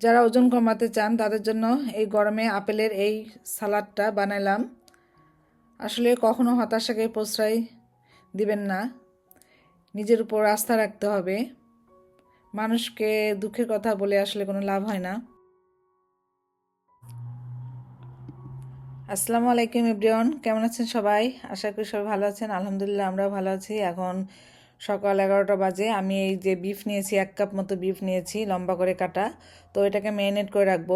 যারা ওজন কমাতে চান, তাদের জন্য এই গরমে আপেলের এই সালাডটা বানালাম আসলে কখনো হতাশাকে প্রশ্রয় দিবেন না। নিজের উপর আস্থা রাখতে হবে। মানুষকে দুঃখের কথা বলে আসলে কোনো লাভ হয় না। আসসালামু আলাইকুম ইব্রিয়ন কেমন আছেন সবাই? আশা করি সবাই ভালো আছেন। আলহামদুলিল্লাহ, আমরাও ভালো আছি। এখন সকাল এগারোটা বাজে। আমি এই যে বিফ নিয়েছি, এক কাপ মতো বিফ নিয়েছি, লম্বা করে কাটা। তো এটাকে ম্যারিনেট করে রাখব।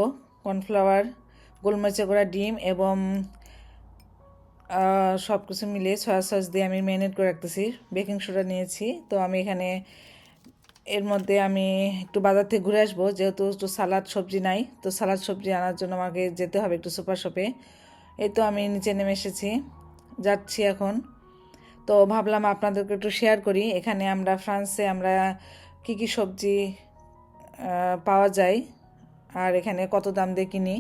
কর্নফ্লাওয়ার গোলমরিচে করা ডিম এবং সব কিছু মিলে সয়া সস দিয়ে আমি ম্যারিনেট করে রাখতেছি। বেকিং সোডা নিয়েছি। তো আমি এখানে, এর মধ্যে আমি একটু বাজার থেকে ঘুরে আসব। যেহেতু একটু সালাদ সবজি নাই, তো সালাদ সবজি আনার জন্য আমাকে যেতে হবে একটু সুপার শপে। এই তো আমি নিচে নেমে এসেছি। যাচ্ছি এখন। তো ভাবলাম আপনাদেরকে একটু শেয়ার করি। এখানে আমরা ফ্রান্সে আমরা কি কি সবজি পাওয়া যায় আর এখানে কত দাম দিয়ে কিনি।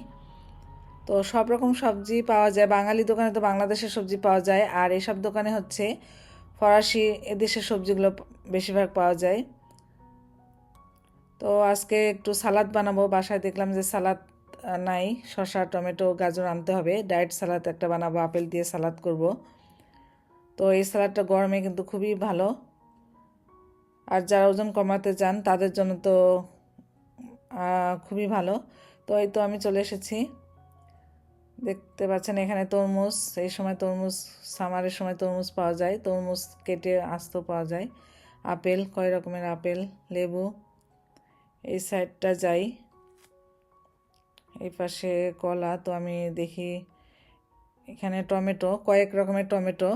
তো সব রকম সবজি পাওয়া যায়। বাঙালি দোকানে তো বাংলাদেশের সবজি পাওয়া যায়। আর এসব দোকানে হচ্ছে ফরাসি এদেশের সবজিগুলো বেশিরভাগ পাওয়া যায়। তো আজকে একটু সালাদ বানাবো। বাসায় দেখলাম যে সালাদ নাই। শসা, টমেটো, গাজর আনতে হবে। ডায়েট সালাদ একটা বানাবো। আপেল দিয়ে সালাদ করব। তো এই সালাদটা গরমে কিন্তু খুবই ভালো। আর যারা ওজন কমাতে চান, তাদের জন্য তো খুবই ভালো। তো এই তো আমি চলে এসেছি। দেখতে পাচ্ছেন এখানে তরমুজ, এই সময় তরমুজ, সামারের সময় তরমুজ পাওয়া যায়। তরমুজ কেটে আস্ত পাওয়া যায়। আপেল, কয় রকমের আপেল? লেবু। এই সাইডটা যাই। এই পাশে কলা। তো আমি দেখি এখানে টমেটো, কয়েক রকমের টমেটো।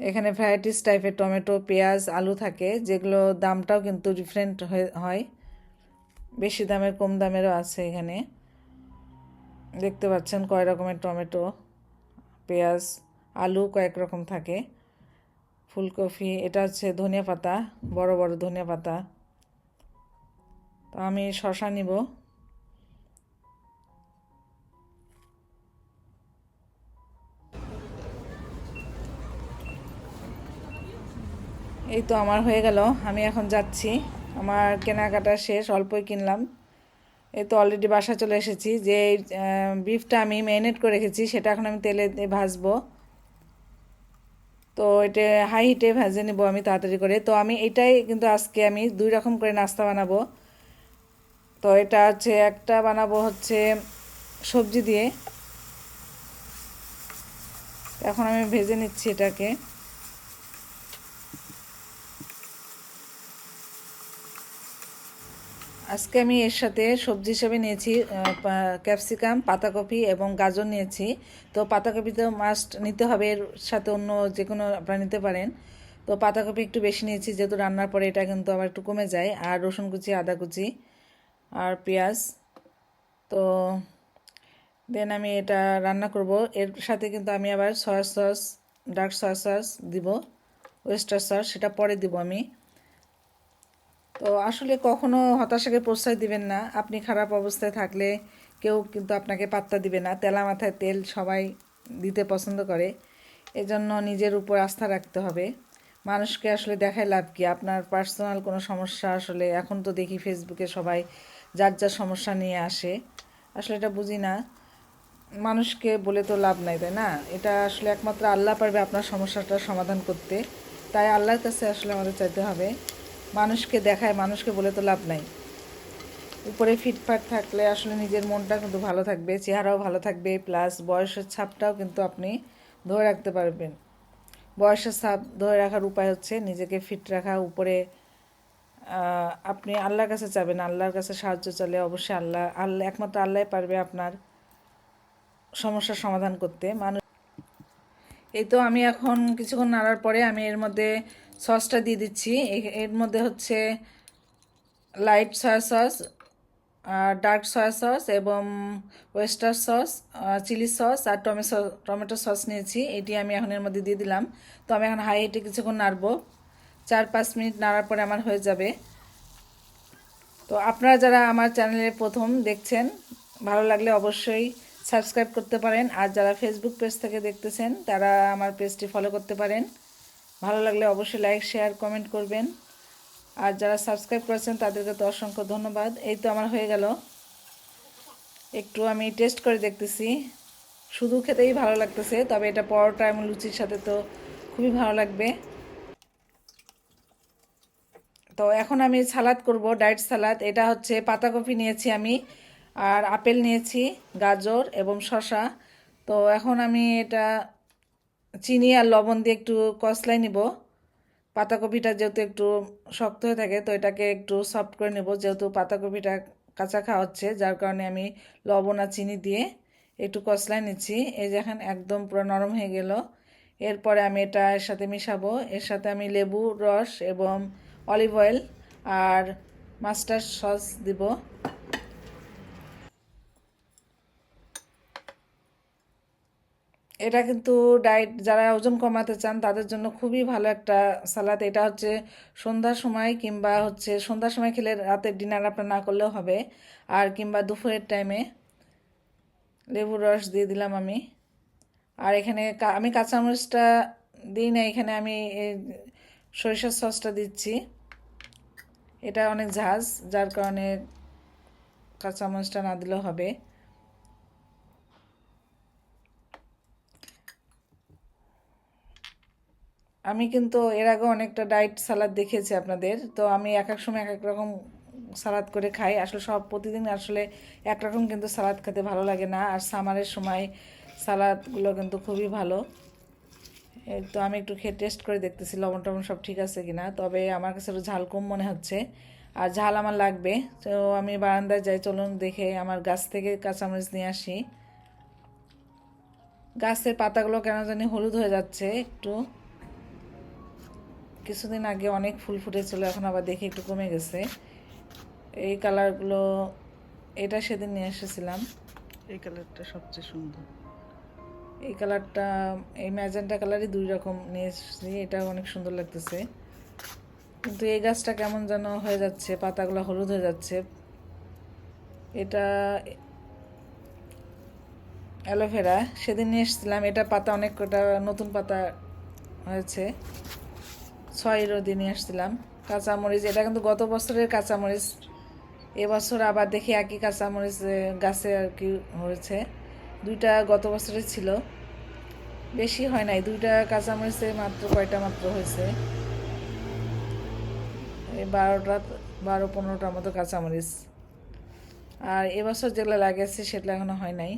এখানে ভ্যারাইটিস টাইপের টমেটো, পেঁয়াজ, আলু থাকে, যেগুলো দামটাও কিন্তু ডিফারেন্ট হয় বেশি দামের, কম দামেরও আছে এখানে। দেখতে পাচ্ছেন কয় রকমের টমেটো, পেঁয়াজ, আলু কয়েক রকম থাকে। ফুলকপি, এটা হচ্ছে ধনিয়া পাতা, বড় বড় ধনিয়া পাতা। তো আমি শশা নিব। এই তো আমার হয়ে গেল, আমি এখন যাচ্ছি। আমার কেনাকাটা শেষ, অল্পই কিনলাম। এই তো অলরেডি বাসা চলে এসেছি। যে বিফটা আমি ম্যারিনেট করে রেখেছি, সেটা এখন আমি তেলে ভাজবো। তো এটা হাই হিটে ভেজে নেব আমি তাড়াতাড়ি করে। তো আমি এটাই কিন্তু আজকে আমি দুই রকম করে নাস্তা বানাবো। তো এটা হচ্ছে, একটা বানাবো হচ্ছে সবজি দিয়ে। এখন আমি ভেজে নিচ্ছি এটাকে। আজকে আমি এর সাথে সবজি হিসেবে নিয়েছি ক্যাপসিকাম, পাতাকপি এবং গাজর নিয়েছি। তো পাতাকপি তো মাস্ট নিতে হবে, এর সাথে অন্য যে কোনো আপনারা নিতে পারেন। তো পাতাকপি একটু বেশি নিয়েছি, যেহেতু রান্নার পরে এটা কিন্তু আবার একটু কমে যায়। আর রসুন কুচি, আদা কুচি আর পেঁয়াজ। তো দেন আমি এটা রান্না করব। এর সাথে কিন্তু আমি আবার soya sauce dark soya sauce দিব ওয়েস্টার সস সেটা পরে দিব আমি। তো আসলে কখনো হতাশাকে প্রশ্রয় দিবেন না। আপনি খারাপ অবস্থায় থাকলে কেউ কিন্তু আপনাকে পাত্তা দিবে না। তেলা মাথায় তেল সবাই দিতে পছন্দ করে। এজন্য নিজের উপর আস্থা রাখতে হবে। মানুষকে আসলে দেখায় লাভ কি? আপনার পার্সোনাল কোনো সমস্যা আসলে এখন তো দেখি ফেসবুকে সবাই যার যার সমস্যা নিয়ে আসে। আসলে এটা বুঝি না। মানুষকে বলে তো লাভ নাই, তাই না? এটা আসলে একমাত্র আল্লাহ পারবে আপনার সমস্যাটা সমাধান করতে। তাই আল্লাহর কাছে আসলে আমাদের চাইতে হবে। মানুষকে দেখায়, মানুষকে বলে তো লাভ নাই। উপরে ফিটফাট থাকলে আসলে নিজের মনটা কিন্তু ভালো থাকবে, চেহারাও ভালো থাকবে প্লাস বয়সের ছাপটাও কিন্তু আপনি ধরে রাখতে পারবেন। বয়সের ছাপ ধরে রাখার উপায় হচ্ছে নিজেকে ফিট রাখা, উপরে আপনি আল্লাহর কাছে চাবেন, আল্লাহর কাছে সাহায্য চালে অবশ্যই আল্লাহ আল্লাহ, একমাত্র আল্লাহ পারবে আপনার সমস্যার সমাধান করতে। মানুষ এই তো আমি এখন কিছুক্ষণ নাড়ার পরে আমি এর মধ্যে সসটা দিয়ে দিচ্ছি। এর মধ্যে হচ্ছে light soya sauce dark soya sauce এবং ওয়েস্টার সস চিলি সস আর টমেটো টমেটো সস নিয়েছি। এটি আমি এখন এর মধ্যে দিয়ে দিলাম। তো আমি এখন হাই হিটে কিছুক্ষণ নাড়বো। চার পাঁচ মিনিট নাড়ার পরে আমার হয়ে যাবে। তো আপনারা যারা আমার চ্যানেলে প্রথম দেখছেন, ভালো লাগলে অবশ্যই সাবস্ক্রাইব করতে পারেন। আর যারা ফেসবুক পেজ থেকে দেখতেছেন, তারা আমার পেজটি ফলো করতে পারেন। ভালো লাগলে অবশ্যই লাইক শেয়ার কমেন্ট করবেন। আর যারা সাবস্ক্রাইব করেছেন, তাদেরকে তো অসংখ্য ধন্যবাদ। এই তো আমার হয়ে গেল। একটু আমি টেস্ট করে দেখতেছি। শুধু খেতেই ভালো লাগতেছে, তবে এটা পরোটা এবং লুচির সাথে তো খুবই ভালো লাগবে। তো এখন আমি সালাদ করব, ডায়েট সালাদ। এটা হচ্ছে পাতাকপি নিয়েছি আমি, আর আপেল নিয়েছি, গাজর এবং শসা। তো এখন আমি এটা চিনি আর লবণ দিয়ে একটু কষলাই নিব। পাতাকপিটা যেহেতু একটু শক্ত হয়ে থাকে, তো এটাকে একটু সফট করে নেব। যেহেতু পাতাকপিটা কাঁচা খাওয়া হচ্ছে, যার কারণে আমি লবণ আর চিনি দিয়ে একটু কষলাই নিচ্ছি। এই যে এখন একদম পুরো নরম হয়ে গেল। এরপরে আমি এটা এর সাথে মিশাবো। এর সাথে আমি লেবু, রস এবং অলিভ অয়েল আর মাস্টার্ড সস দিব। এটা কিন্তু ডায়েট যারা ওজন কমাতে চান, তাদের জন্য খুবই ভালো একটা সালাদ। এটা হচ্ছে সন্ধ্যার সময় কিংবা হচ্ছে সন্ধ্যার সময় খেলে রাতের ডিনার আপনার না করলেও হবে। আর কিংবা দুপুরের টাইমে লেবুর রস দিয়ে দিলাম আমি। আর এখানে আমি কাঁচামরিচটা দিই না, এখানে আমি সরিষার সসটা দিচ্ছি। এটা অনেক ঝাঁজ, যার কারণে কাঁচামরিচটা না দিলেও হবে। আমি কিন্তু এর আগে অনেকটা ডায়েট সালাদ দেখিয়েছি আপনাদের। তো আমি এক এক সময় এক এক রকম সালাদ করে খাই। আসলে সব প্রতিদিন আসলে একরকম কিন্তু সালাদ খেতে ভালো লাগে না। আর সামারের সময় সালাদগুলো কিন্তু খুবই ভালো। তো আমি একটু খেয়ে টেস্ট করে দেখতেছি লবণ টবণ সব ঠিক আছে কিনা। তবে আমার কাছে একটু ঝাল কম মনে হচ্ছে। আর ঝাল আমার লাগবে। তো আমি বারান্দায় যাই, চলুন দেখে আমার গাছ থেকে কাঁচামরিচ নিয়ে আসি। গাছের পাতাগুলো কেন জানি হলুদ হয়ে যাচ্ছে একটু। কিছুদিন আগে অনেক ফুল ফুটেছিল এখন আবার দেখি একটু কমে গেছে। এই কালারগুলো এটা সেদিন নিয়ে এসেছিলাম। এই কালারটা সবচেয়ে সুন্দর। এই কালারটা এই ম্যাজেন্টা কালারই দুই রকম নিয়ে এসেছি এটা অনেক সুন্দর লাগতেছে। কিন্তু এই গাছটা কেমন যেন হয়ে যাচ্ছে পাতাগুলো হলুদ হয়ে যাচ্ছে। এটা অ্যালোভেরা সেদিন নিয়ে এসেছিলাম। এটা পাতা অনেক কটা নতুন পাতা হয়েছে। ছয় রোদে নিয়ে আসছিলাম কাঁচামরিচ। এটা কিন্তু গত বছরের কাঁচামরিচ। এবছর আবার দেখি একই কাঁচামরিচ গাছে আর কি হয়েছে। দুইটা গত বছরের ছিল। বেশি হয় নাই। দুইটা কাঁচামরিচে মাত্র কয়টা মাত্র হয়েছে? বারোটা, বারো, পনেরোটার মতো কাঁচামরিচ। আর এবছর যেগুলো লাগিয়েছে সেগুলো এখনও হয় নাই।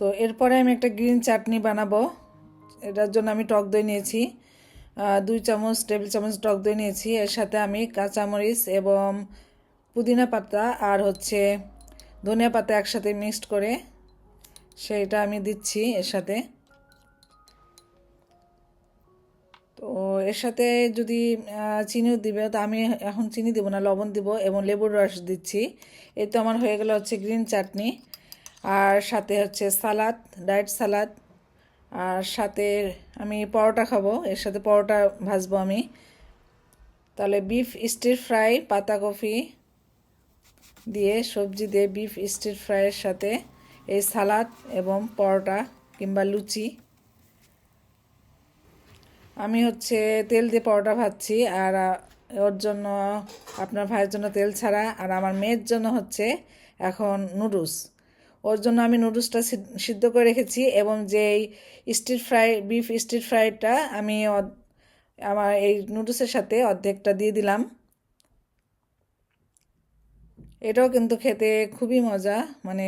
তো এরপরে আমি একটা গ্রিন চাটনি বানাবো। এটার জন্য আমি টক দই নিয়েছি। দুই চামচ, টেবিল চামচ টক দই নিয়েছি। এর সাথে আমি কাঁচামরিচ এবং পুদিনা পাতা আর হচ্ছে ধনিয়া পাতা একসাথে মিক্সড করে সেইটা আমি দিচ্ছি এর সাথে। তো এর সাথে যদি চিনিও দিবে, তো আমি এখন চিনি দিব না, লবণ দিব এবং লেবুর রস দিচ্ছি। এই তো আমার হয়ে গেল হচ্ছে গ্রিন চাটনি। আর সাথে হচ্ছে সালাদ, ডায়েট সালাদ। আর সাথে আমি পরোটা খাব, এর সাথে পরোটা ভাজবো আমি। তাহলে বিফ স্টির ফ্রাই পাতাকপি দিয়ে, সবজি দিয়ে বিফ স্টির ফ্রাইয়ের সাথে এই সালাদ এবং পরোটা কিংবা লুচি। আমি হচ্ছে তেল দিয়ে পরোটা ভাজছি আর ওর জন্য, আপনার ভাইয়ের জন্য তেল ছাড়া। আর আমার মেয়ের জন্য হচ্ছে এখন নুডলস। ওর জন্য আমি নুডলসটা সিদ্ধ করে রেখেছি এবং যে স্ট্রিট ফ্রাই বিফ স্ট্রিট ফ্রাইটা আমি আমার এই নুডলসের সাথে অর্ধেকটা দিয়ে দিলাম। এটাও কিন্তু খেতে খুবই মজা মানে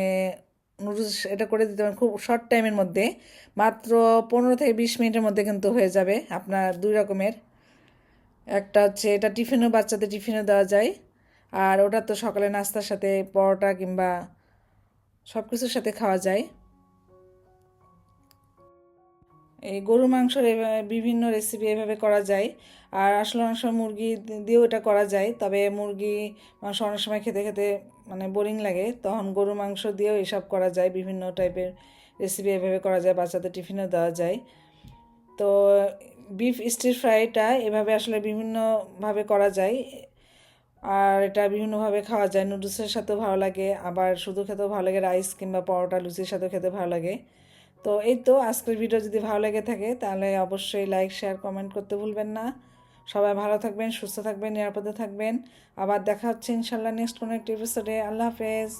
নুডলস এটা করে দিতে খুব শর্ট টাইমের মধ্যে, মাত্র পনেরো থেকে বিশ মিনিটের মধ্যে কিন্তু হয়ে যাবে আপনার দুই রকমের। একটা হচ্ছে এটা টিফিনও বাচ্চাদের টিফিনও দেওয়া যায়, আর ওটা তো সকালে নাস্তার সাথে পরোটা কিংবা সব কিছুর সাথে খাওয়া যায়। এই গরু মাংসের বিভিন্ন রেসিপি এভাবে করা যায়। আর আসলে অনেক সময় মুরগি দিয়েও এটা করা যায়। তবে মুরগি মাংস অনেক সময় খেতে খেতে মানে বোরিং লাগে। তখন গরু মাংস দিয়েও এসব করা যায়। বিভিন্ন টাইপের রেসিপি এভাবে করা যায়। বাচ্চাদের টিফিনও দেওয়া যায়। তো বিফ স্টির ফ্রাইটা এভাবে আসলে বিভিন্নভাবে করা যায়। আর এটা বিভিন্নভাবে খাওয়া যায়। নুডলসের সাথেও ভালো লাগে, আবার শুধু খেতেও ভালো লাগে রাইস কিংবা পরোটা, লুচির সাথেও খেতে ভালো লাগে। তো এই তো আজকের ভিডিও যদি ভালো লেগে থাকে, তাহলে অবশ্যই লাইক শেয়ার কমেন্ট করতে ভুলবেন না। সবাই ভালো থাকবেন, সুস্থ থাকবেন, নিরাপদে থাকবেন। আবার দেখা হচ্ছে ইনশাল্লাহ নেক্সট কোনো একটি এপিসোডে আল্লাহ হাফেজ।